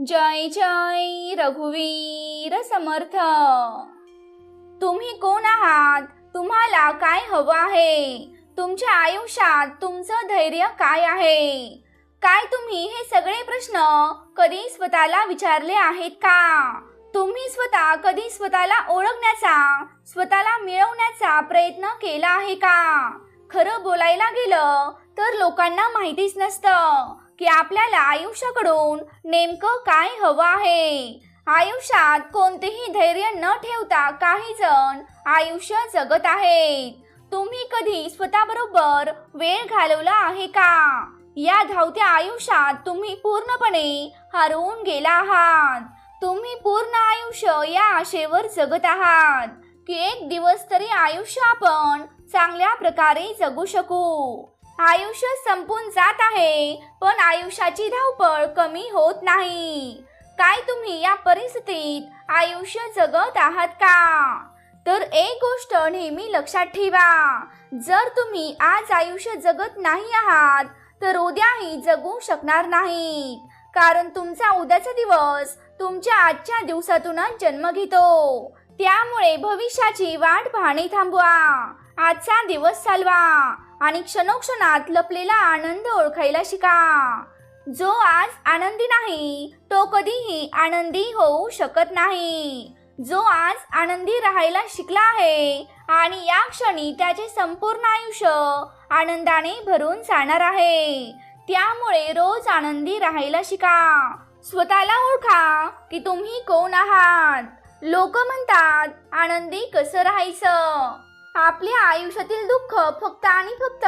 जय जय रघुवीर समर्थ. तुम्ही कोण आहात? तुम्हाला काय हवं आहे? तुमच्या आयुष्यात तुमचं धैर्य काय आहे? काय तुम्ही हे सगळे प्रश्न कधी स्वतःला विचारले आहेत का? तुम्ही स्वतः कधी स्वतःला ओळखण्याचा स्वतःला मिळवण्याचा प्रयत्न केला आहे का? खरं बोलायला गेलं तर लोकांना माहितीच नसतं. की आपल्याला आयुष्याकडून नेमकं काय हवं आहे? आयुष्यात कोणतेही धैर्य न ठेवता काही जण आयुष्य जगत आहेत. तुम्ही कधी स्वतःबरोबर वेळ घालवला आहे का? या धावत्या आयुष्यात तुम्ही पूर्णपणे हरवून गेला आहात. तुम्ही पूर्ण आयुष्य या आशेवर जगत आहात. की एक दिवस तरी आयुष्य आपण चांगल्या प्रकारे जगू शकू. आयुष्य संपून जात आहे पण आयुष्याची धावपळ कमी होत नाही. काय तुम्ही या परिस्थितीत आयुष्य जगत आहात का? तर एक गोष्ट नेहमी लक्षात ठेवा जर तुम्ही आज आयुष्य जगत नाही आहात तर उद्याही जगू शकणार नाही कारण तुमचा उद्याचा दिवस तुमच्या आजच्या दिवसातूनच जन्म घेतो. त्यामुळे भविष्याची वाट पाहणे थांबवा. आजचा दिवस चालवा आणि क्षणोक्षणात लपलेला आनंद ओळखायला शिका. जो आज आनंदी नाही तो कधीही आनंदी होऊ शकत नाही. जो आज आनंदी राहायला शिकला आहे आणि या क्षणी त्याचे संपूर्ण आयुष्य आनंदाने भरून जाणार आहे त्यामुळे रोज आनंदी राहायला शिका. स्वतःला ओळखा की तुम्ही कोण आहात. लोक म्हणतात आनंदी कसं राहायचं? आपल्या आयुष्यातील दुःख फक्त आणि फक्त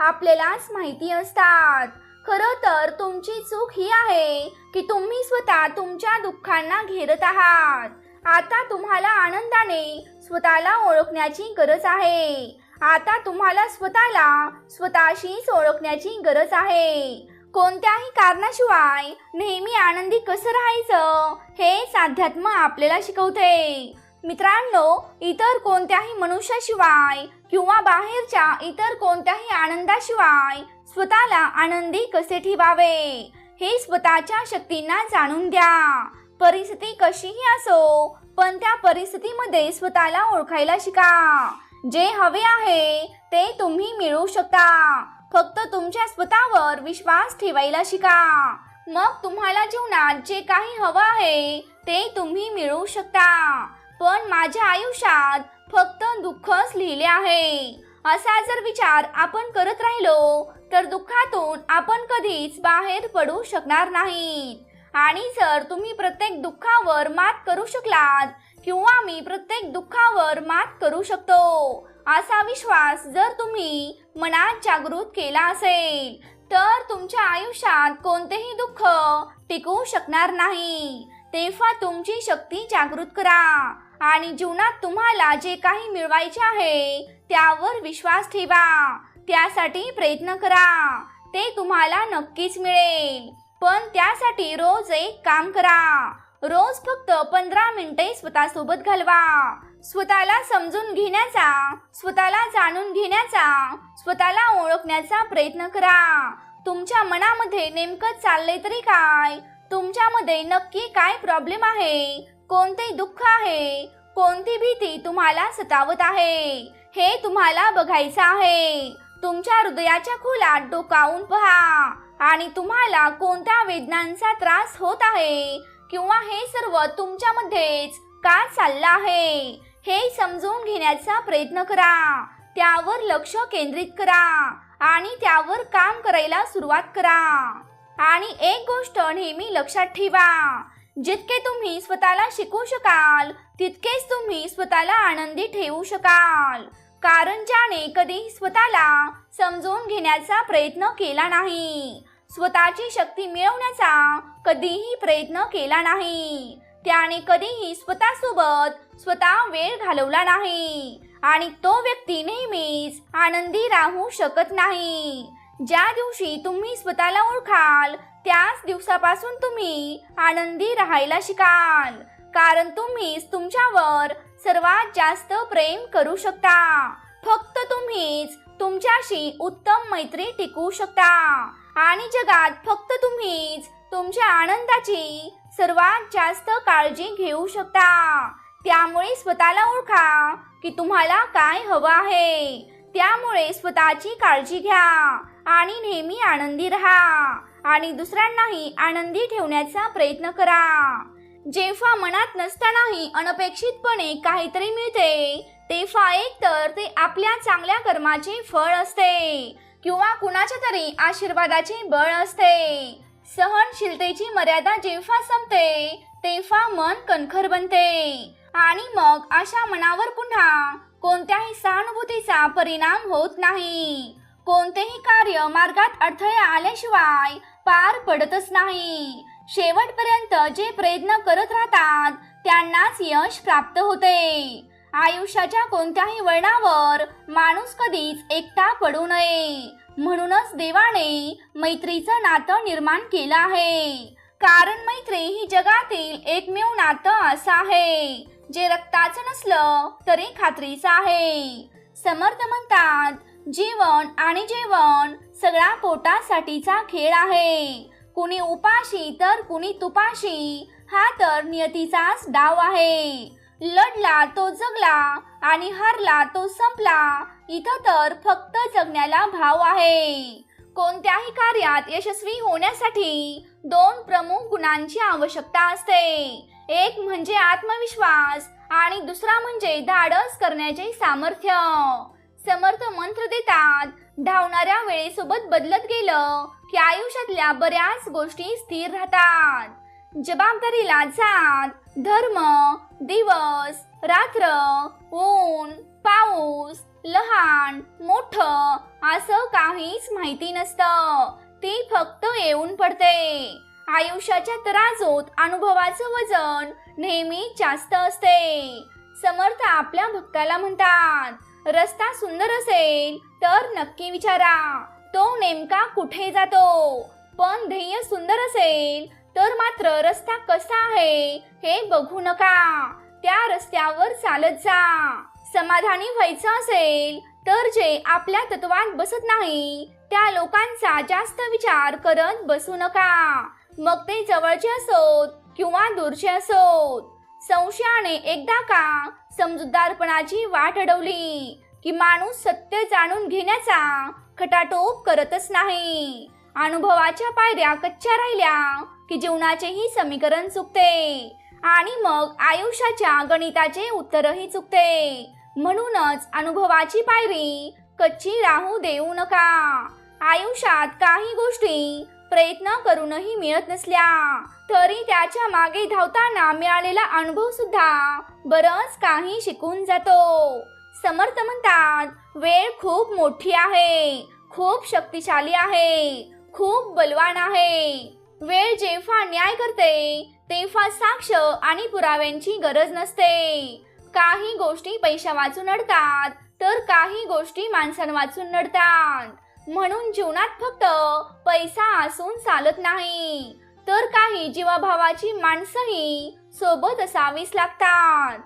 आपल्यालाच माहिती असतात. खरं तर तुमची चूक ही आहे की तुम्ही स्वतः तुमच्या दुःखांना घेरत आहात. आता तुम्हाला आनंदाने स्वतःला ओळखण्याची गरज आहे. आता तुम्हाला स्वतःला स्वतःशीच ओळखण्याची गरज आहे. कोणत्याही कारणाशिवाय नेहमी आनंदी कसं राहायचं हेच अध्यात्म आपल्याला शिकवते. मित्रांनो इतर कोणत्याही मनुष्याशिवाय किंवा बाहेरच्या इतर कोणत्याही आनंदाशिवाय स्वतःला आनंदी कसे ठेवावे? हे स्वतःच्या शक्तींना जाणून द्या. परिस्थिती कशीही असो पण त्या परिस्थितीमध्ये स्वतःला ओळखायला शिका. जे हवे आहे ते तुम्ही मिळवू शकता. फक्त तुमच्या स्वतःवर विश्वास ठेवायला शिका. मग तुम्हाला जीवनात जे काही हवं आहे ते तुम्ही मिळवू शकता. पण माझ्या आयुष्यात फक्त दुःखच लिहिले आहे. असा जर विचार आपण करत राहिलो तर दुःखातून आपण कधीच बाहेर पडू शकणार नाही आणि जर तुम्ही प्रत्येक दुःखावर मात करू शकलात किंवा मी प्रत्येक दुःखावर मात करू शकतो असा विश्वास जर तुम्ही मनात जागृत केला असेल तर तुमच्या आयुष्यात कोणतेही दुःख टिकू शकणार नाही. तेव्हा तुमची शक्ती जागृत करा. आणि जीवनात तुम्हाला जे काही मिळवायचे आहे त्यावर विश्वास ठेवा. त्यासाठी प्रयत्न करा. ते तुम्हाला नक्कीच मिळेल. पण त्यासाठी रोज एक काम करा. रोज फक्त पंधरा मिनिटे स्वतःसोबत घालवा. स्वतःला समजून घेण्याचा स्वतःला जाणून घेण्याचा स्वतःला ओळखण्याचा प्रयत्न करा. तुमच्या मनामध्ये नेमकं चाललंय तरी काय? तुमच्यामध्ये नक्की काय प्रॉब्लेम आहे? कोणते दुःख आहे कोणती भीती तुम्हाला सतावत आहे हे तुम्हाला बघायचं आहे. तुमच्या हृदयाच्या खोलात डोकावून पहा आणि तुम्हाला कोणत्या वेदनांचा त्रास होत आहे किंवा हे सर्व तुमच्यामध्येच का चाललं आहे हे समजून घेण्याचा प्रयत्न करा. त्यावर लक्ष केंद्रित करा आणि त्यावर काम करायला सुरुवात करा. आणि एक गोष्ट नेहमी लक्षात ठेवा जितके तुम्ही स्वतःला शिकू शकाल तितकेच तुम्ही स्वतःला आनंदी ठेवू शकाल. कारण ज्याने कधी स्वतःला समजून घेण्याचा प्रयत्न केला नाही स्वतःची शक्ती मिळवण्याचा कधीही प्रयत्न केला नाही त्याने कधीही स्वतःसोबत स्वतः वेळ घालवला नाही आणि तो व्यक्ती नेहमीच आनंदी राहू शकत नाही. ज्या दिवशी तुम्ही स्वतःला ओळखाल त्याच दिवसापासून तुम्ही आनंदी राहायला शिकाल. कारण तुम्हीच तुमच्यावर सर्वात जास्त प्रेम करू शकता. फक्त तुम्हीच तुमच्याशी उत्तम मैत्री टिकवू शकता. आणि जगात फक्त तुम्हीच तुमच्या आनंदाची सर्वात जास्त काळजी घेऊ शकता. त्यामुळे स्वतःला ओळखा की तुम्हाला काय हवं आहे. त्यामुळे स्वतःची काळजी घ्या आणि नेहमी आनंदी राहा आणि दुसऱ्यांनाही आनंदी ठेवण्याचा प्रयत्न करा. जेव्हा मनात नसतानाही अनपेक्षितपणे काहीतरी मिळते तेव्हा एक तर ते आपल्या चांगल्या कर्माचे फळ असते किंवा कुणाच्या तरी आशीर्वादाचे बळ असते. सहनशीलतेची मर्यादा जेव्हा संपते तेव्हा मन कणखर बनते. आणि मग अशा मनावर पुन्हा कोणत्याही सहानुभूतीचा परिणाम होत नाही. कोणतेही कार्य मार्गात अडथळे आल्याशिवाय पार पडतच नाही. शेवटपर्यंत जे प्रयत्न करत राहतात त्यांनाच यश प्राप्त होते. आयुष्याच्या कोणत्याही वळणावर माणूस कधीच एकटा पडू नये. म्हणूनच देवाने मैत्रीचं नातं निर्माण केलं आहे. कारण मैत्री ही जगातील एकमेव नातं असं आहे. जे रक्ताचं नसलं तरी खात्रीचं आहे. समर्थ म्हणतात जीवन आणि जेवण सगळा पोटासाठीचा खेळ आहे. कुणी उपाशी तर कुणी तुपाशी हा तर नियतीचाच डाव आहे. लढला तो जगला आणि हारला तो संपला इथं तर फक्त जगण्याला भाव आहे. कोणत्याही कार्यात यशस्वी होण्यासाठी दोन प्रमुख गुणांची आवश्यकता असते. एक म्हणजे आत्मविश्वास आणि दुसरा म्हणजे धाडस करण्याचे सामर्थ्य. समर्थ मंत्र देतात धावणाऱ्या वेळेसोबत बदलत गेलं की आयुष्यातल्या बऱ्याच गोष्टी स्थिर राहतात. जबाबदारीला जात धर्म दिवस रात्र ऊन पाऊस लहान मोठ असं काहीच माहिती नसतं. ती फक्त येऊन पडते. आयुष्याच्या तराजोत अनुभवाचं वजन नेहमी जास्त असते. समर्थ आपल्या भक्ताला म्हणतात रस्ता सुंदर असेल तर नक्की विचारा. तो नेमका कुठे जातो? पण ध्येय सुंदर असेल तर मात्र रस्ता कसा आहे हे बघू नका. त्या रस्त्यावर चालत जा. समाधानी व्हायचं असेल तर जे आपल्या तत्वात बसत नाही त्या लोकांचा जास्त विचार करत बसू नका. मग ते जवळचे असोत किंवा दूरचे असोत. संशयाने एकदा का समजूतदारपणाची वाट अडवली की माणूस सत्य जाणून घेण्याचा खटाटोप करतच नाही. अनुभवाच्या पायऱ्या कच्च्या राहिल्या की जीवनाचेही समीकरण चुकते आणि मग आयुष्याच्या गणिताचे उत्तरही चुकते. म्हणूनच अनुभवाची पायरी कच्ची राहू देऊ नका. आयुष्यात काही गोष्टी प्रयत्न करूनही मिळत नसल्या तरी त्याच्यामागे धावताना मिळालेला अनुभव सुद्धा बरंच काही शिकून जातो. समर्थ म्हणतात वेळ खूप मोठी आहे खूप शक्तिशाली आहे खूप बलवान आहे. वेळ जेव्हा न्याय करते तेव्हा साक्ष आणि पुराव्यांची गरज नसते. काही गोष्टी पैशा वाचून नडतात तर काही गोष्टी माणसां वाचून नडतात. म्हणून जीवनात फक्त पैसा असून चालत नाही. तर काही जीवाभावाची माणसंही सोबत असावीच लागतात.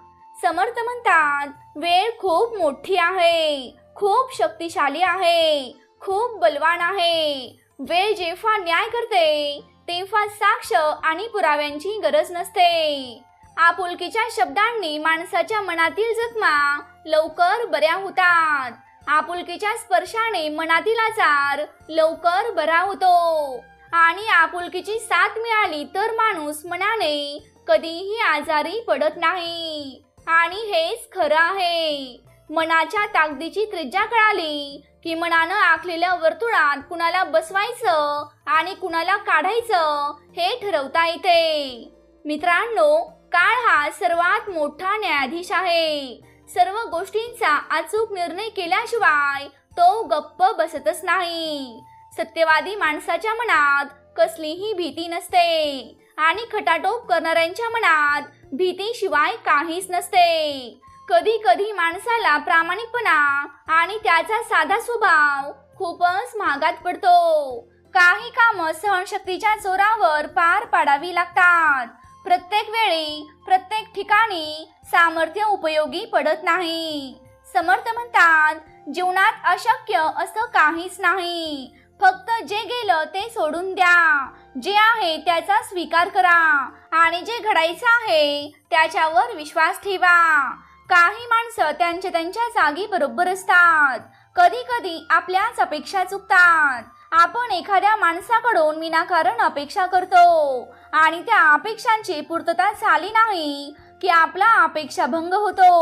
समर्थ म्हणतात वेळ खूप मोठी आहे खूप शक्तिशाली आहे खूप बलवान आहे. वेळ जेव्हा न्याय करते तेव्हा साक्ष आणि पुराव्यांची गरज नसते. आपुलकीच्या शब्दांनी माणसाच्या मनातील जखमा लवकर बऱ्या होतात. आपुलकीच्या स्पर्शाने मनातील आजार लवकर बरा होतो. आणि आपुलकीची साथ मिळाली तर माणूस मनाने कधीही आजारी पडत नाही. आणि हेच खरं आहे. मनाच्या ताकदीची त्रिज्या कळाली की मनानं आखलेल्या वर्तुळात कुणाला बसवायचं आणि कुणाला काढायचं हे ठरवता येते. मित्रांनो काळ हा सर्वात मोठा न्यायाधीश आहे. सर्व गोष्टींचा अचूक निर्णय केल्याशिवाय तो गप्प बसतच नाही. सत्यवादी माणसाच्या मनात कसलीही भीती नसते आणि खटाटोप करणाऱ्यांच्या मनात भीतीशिवाय काहीच नसते. कधी कधी माणसाला प्रामाणिकपणा आणि त्याचा साधा स्वभाव खूपच महागात पडतो. काही कामं सहनशक्तीच्या जोरावर पार पाडावी लागतात. प्रत्येक वेळी प्रत्येक ठिकाणी सामर्थ्य उपयोगी पडत नाही. समर्थ म्हणतात जीवनात अशक्य असं काहीच नाही. फक्त जे गेलं ते सोडून द्या. जे आहे त्याचा स्वीकार करा. आणि जे घडायचं आहे त्याच्यावर विश्वास ठेवा. काही माणसं त्यांच्या त्यांच्या जागी बरोबर असतात. कधी कधी आपल्याच अपेक्षा चुकतात. आपण एखाद्या माणसाकडून विनाकारण अपेक्षा करतो. आणि त्या अपेक्षांची पूर्तता झाली नाही की आपला अपेक्षा भंग होतो.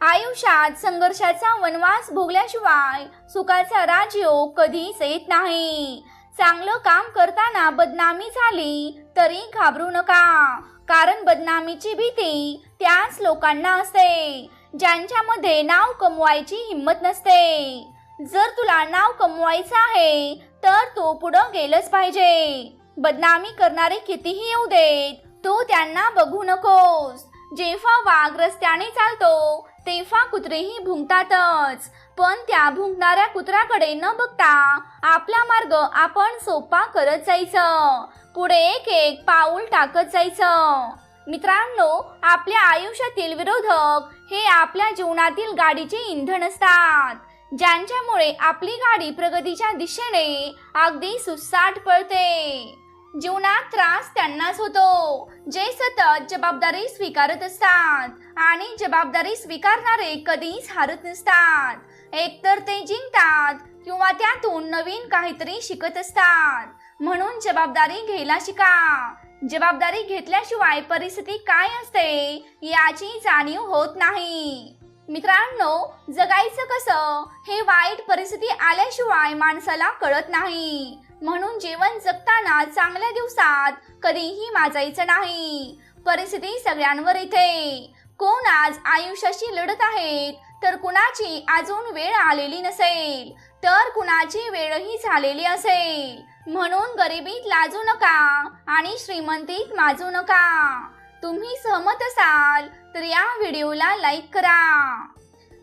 आयुष्यात संघर्षाचा वनवास भोगल्याशिवाय सुखाचा राजयोग कधीच येत नाही. चांगलं काम करताना बदनामी झाली तरी घाबरू नका. कारण बदनामीची भीती त्याच लोकांना असते. ज्यांच्यामध्ये नाव कमवायची हिंमत नसते. जर तुला नाव कमवायचं आहे तर तू पुढं गेलंच पाहिजे. बदनामी करणारे कितीही येऊ देत तू त्यांना बघू नकोस. जेव्हा वाघ रस्त्याने चालतो तेव्हा कुत्रेही भुंकतातच. पण त्या भुंकणाऱ्या कुत्र्याकडे न बघता आपला मार्ग आपण सोपा करत जायचं. पुढे एक एक पाऊल टाकत जायचं. मित्रांनो आपल्या आयुष्यातील विरोधक हे आपल्या जीवनातील गाडीचे इंधन असतात. ज्यांच्यामुळे आपली गाडी प्रगतीच्या दिशेने अगदी सुसाट पळते. जीवनात त्रास त्यांनाच होतो. जे सतत जबाबदारी स्वीकारत असतात आणि जबाबदारी स्वीकारणारे कधीच हारत नसतात. एकतर ते जिंकतात किंवा त्यातून नवीन काहीतरी शिकत असतात. म्हणून जबाबदारी घ्यायला शिका. जबाबदारी घेतल्याशिवाय परिस्थिती काय असते याची जाणीव होत नाही. मित्रांनो जगायचं कसं हे वाईट परिस्थिती आल्याशिवाय माणसाला कळत नाही. म्हणून जीवन जगताना चांगल्या दिवसात कधीही माजायचं नाही. परिस्थिती सगळ्यांवर येते. कोण आज आयुष्याशी लढत आहेत तर कुणाची अजून वेळ आलेली नसेल तर कुणाची वेळही झालेली असेल. म्हणून गरिबीत लाजू नका आणि श्रीमंतीत माजू नका. तुम्ही सहमत असाल तर या व्हिडिओला लाईक करा.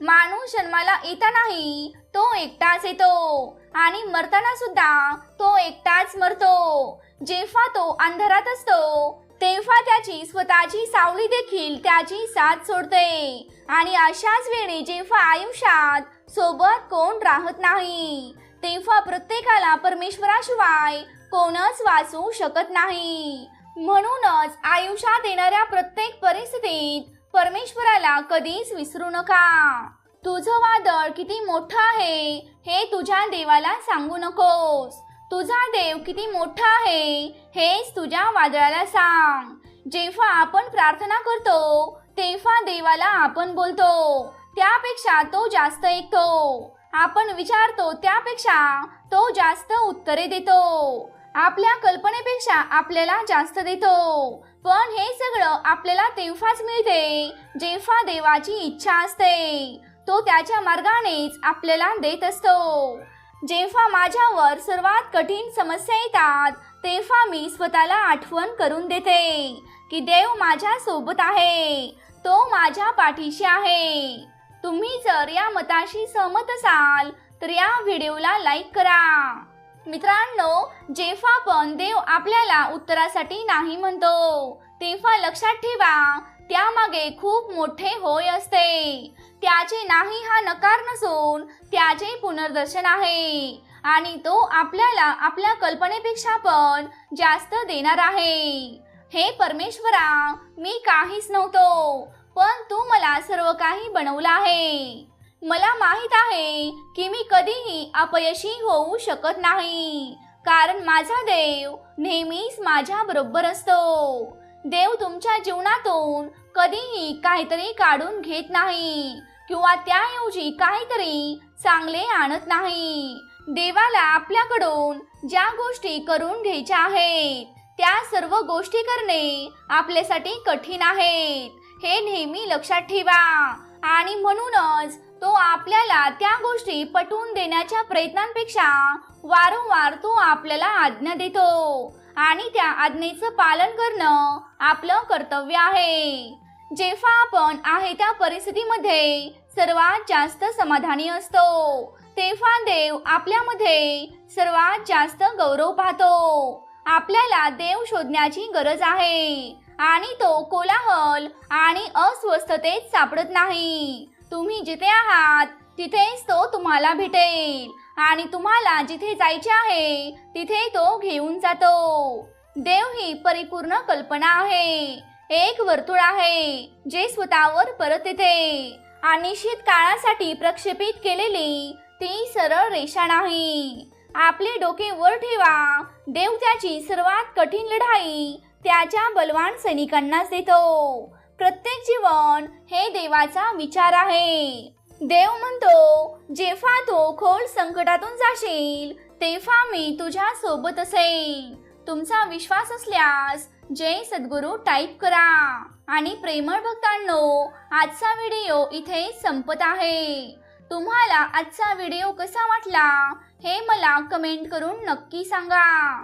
माणूस जन्माला येतानाही तो एकटाच येतो. आणि मरताना सुद्धा तो एकटाच मरतो. जेव्हा तो अंधारात असतो तेव्हा त्याची स्वतःची सावली देखील त्याची साथ सोडते. आणि अशाच वेळी जेव्हा आयुष्यात सोबत कोण राहत नाही तेव्हा प्रत्येकाला परमेश्वराशिवाय कोणच वाचू शकत नाही. म्हणूनच आयुष्यात येणाऱ्या प्रत्येक परिस्थितीत परमेश्वराला कधीच विसरू नका. तुझं वादळ किती मोठं आहे हे तुझ्या देवाला सांगू नकोस. तुझा देव किती मोठा आहे हेच तुझ्या वादळाला सांग. जेव्हा आपण प्रार्थना करतो तेव्हा देवाला आपण बोलतो त्यापेक्षा तो जास्त ऐकतो. आपण विचारतो त्यापेक्षा तो जास्त उत्तरे देतो. आपल्या कल्पनेपेक्षा आपल्याला जास्त देतो. पण हे सगळं आपल्याला तेव्हाच मिळते जेव्हा देवाची इच्छा असते. तो त्याच्या मार्गानेच आपल्याला देत असतो. जेव्हा माझ्यावर सर्वात कठीण समस्या येतात तेव्हा मी स्वतःला आठवण करून देते की देव माझ्या सोबत आहे तो माझ्या पाठीशी आहे. तुम्ही जर या मताशी सहमत असाल तर या व्हिडिओला लाईक करा. मित्रांनो जेव्हा पण देव आपल्याला उत्तरासाठी नाही म्हणतो तेव्हा लक्षात ठेवा त्यामागे खूप मोठे होय असते. त्याचे नाही हा नकार नसून त्याचे पुनर्दर्शन आहे. आणि तो आपल्याला आपल्या कल्पनेपेक्षा पण जास्त देणार आहे. हे परमेश्वरा मी काहीच नव्हतो पण तू मला सर्व काही बनवलं आहे. मला माहीत आहे की मी कधीही अपयशी होऊ शकत नाही. कारण माझा देव नेहमीच माझ्या बरोबर असतो. देव तुमच्या जीवनातून कधीही काहीतरी काढून घेत नाही किंवा त्याऐवजी काहीतरी चांगले आणत नाही. देवाला आपल्याकडून ज्या गोष्टी करून घ्यायच्या आहेत त्या सर्व गोष्टी करणे आपल्यासाठी कठीण आहेत. हे नेहमी लक्षात ठेवा आणि म्हणूनच तो आपल्याला त्या गोष्टी पटवून देण्याच्या प्रयत्नांपेक्षा वारंवार तो आपल्याला आज्ञा देतो. आणि त्या आज्ञेचं पालन करणं आपलं कर्तव्य आहे. जेव्हा आपण आहे त्या परिस्थितीमध्ये सर्वात जास्त समाधानी असतो तेव्हा देव आपल्यामध्ये सर्वात जास्त गौरव पाहतो. आपल्याला देव शोधण्याची गरज आहे आणि तो कोलाहल आणि अस्वस्थतेत सापडत नाही. तुम्ही जिथे आहात तिथेच तो तुम्हाला भेटेल. आणि तुम्हाला जिथे जायचे आहे तिथे तो घेऊन जातो. देव ही परिपूर्ण कल्पना आहे. एक वर्तुळ आहे जे स्वतःवर परत येते. आणि काळासाठी प्रक्षेपित केलेली ती सरळ रेषा नाही. आपले डोके वर ठेवा. देव त्याची सर्वात कठीण लढाई त्याच्या बलवान सैनिकांनाच देतो. प्रत्येक जीवन हे देवाचा विचार आहे. देव म्हणतो जेव्हा तो खोल संकटातून जाशील तेव्हा मी तुझ्या सोबत असेल. तुमचा विश्वास असल्यास जय सद्गुरू टाईप करा. आणि प्रेमळ भक्तांनो आजचा व्हिडिओ इथे संपत आहे. तुम्हाला आजचा व्हिडिओ कसा वाटला हे मला कमेंट करून नक्की सांगा.